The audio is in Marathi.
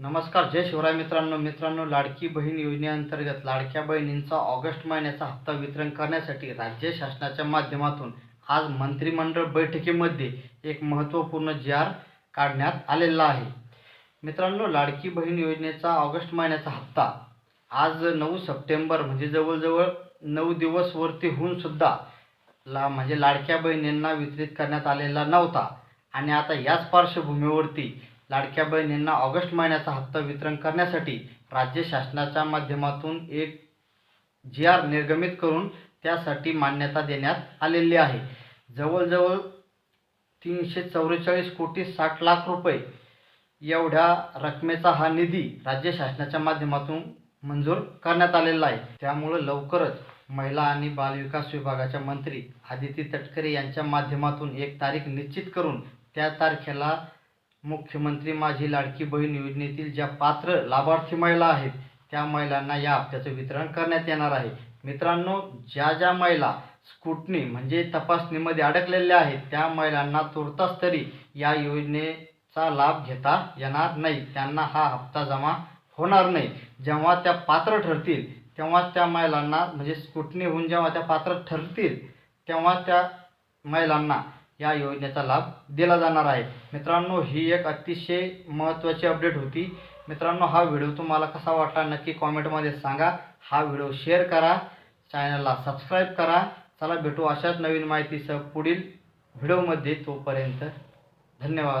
नमस्कार जय शिवराय मित्रांनो. मित्रांनो लाडकी बहीण योजनेअंतर्गत लाडक्या बहिणींचा ऑगस्ट महिन्याचा हप्ता वितरण करण्यासाठी राज्य शासनाच्या माध्यमातून आज मंत्रिमंडळ बैठकीमध्ये एक महत्त्वपूर्ण जी आर काढण्यात आलेला आहे. मित्रांनो लाडकी बहीण योजनेचा ऑगस्ट महिन्याचा हप्ता आज नऊ सप्टेंबर म्हणजे जवळजवळ नऊ दिवस वरती होऊन सुद्धा ला म्हणजे लाडक्या बहिणींना वितरित करण्यात आलेला नव्हता. आणि आता याच पार्श्वभूमीवरती लाडक्या बहिणींना ऑगस्ट महिन्याचा हप्ता वितरण करण्यासाठी राज्य शासनाच्या माध्यमातून एक जी आर निर्गमित करून त्यासाठी मान्यता देण्यात आलेली आहे. जवळजवळ तीनशे चौवेचाळीस कोटी साठ लाख रुपये एवढ्या रकमेचा हा निधी राज्य शासनाच्या माध्यमातून मंजूर करण्यात आलेला आहे. त्यामुळं लवकरच महिला आणि बालविकास विभागाच्या मंत्री आदिती तटकरे यांच्या माध्यमातून एक तारीख निश्चित करून त्या तारखेला मुख्यमंत्री माझी लाडकी बहीण योजनेतील ज्या पात्र लाभार्थी महिला आहेत त्या महिलांना या हप्त्याचं वितरण करण्यात येणार आहे. मित्रांनो ज्या ज्या महिला स्कुटनी म्हणजे तपासणीमध्ये अडकलेल्या आहेत त्या महिलांना तुर्तास तरी या योजनेचा लाभ घेता येणार नाही. त्यांना हा हप्ता जमा होणार नाही. जेव्हा त्या पात्र ठरतील तेव्हा त्या महिलांना म्हणजे स्कुटनी होऊन जेव्हा त्या पात्र ठरतील तेव्हा त्या महिलांना या योजनेचा लाभ दिला जाणार आहे. मित्रांनो ही एक अतिशय महत्त्वाची अपडेट होती. मित्रांनो हा व्हिडिओ तुम्हाला कसा वाटला नक्की कॉमेंटमध्ये सांगा. हा व्हिडिओ शेअर करा. चॅनलला सबस्क्राईब करा. चला भेटू अशाच नवीन माहितीसह पुढील व्हिडिओमध्ये तोपर्यंत धन्यवाद.